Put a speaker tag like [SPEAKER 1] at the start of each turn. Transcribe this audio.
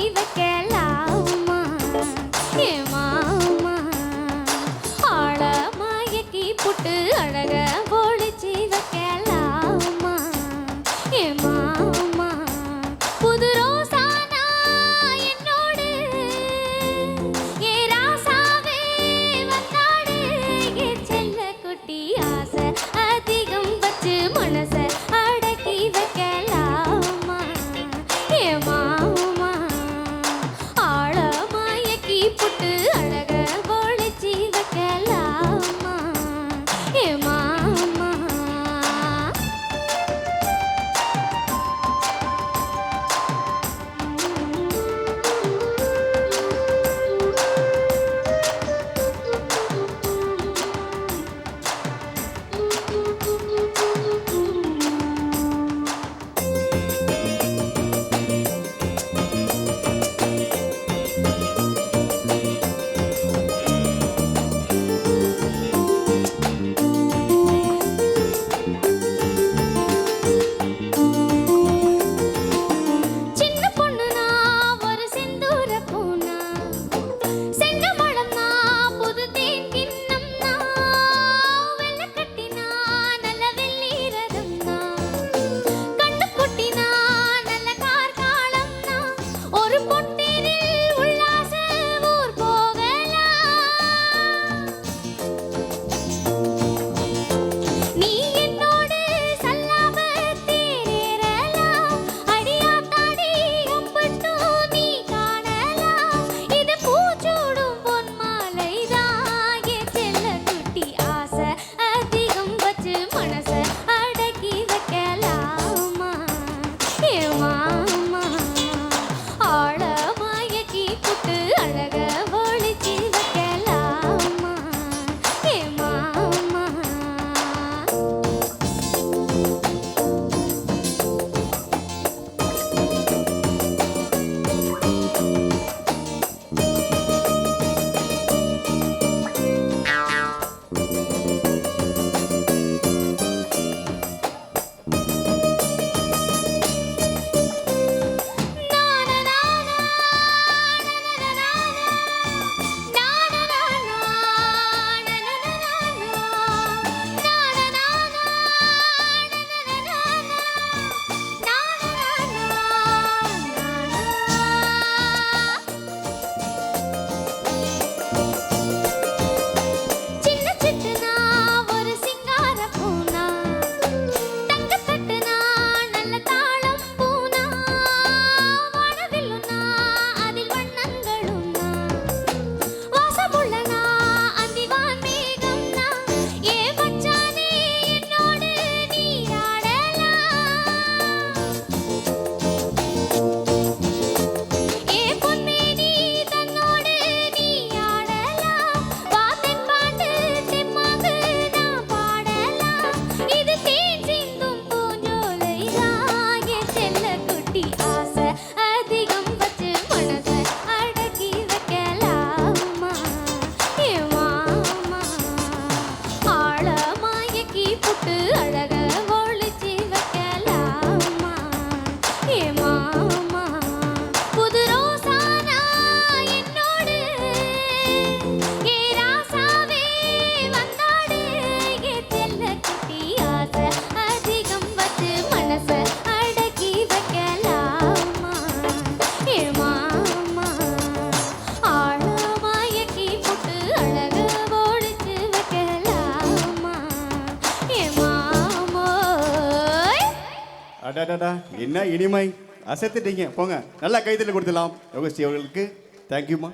[SPEAKER 1] ಜೀವಕ್ಕೆಲ್ಲ
[SPEAKER 2] அடாடாடா என்ன இனிமை? அசைத்துட்டீங்க. போங்க. நல்லா கைத்தில் கொடுத்துடலாம். யோகஸ்ரீ அவர்களுக்கு தேங்க்யூம்மா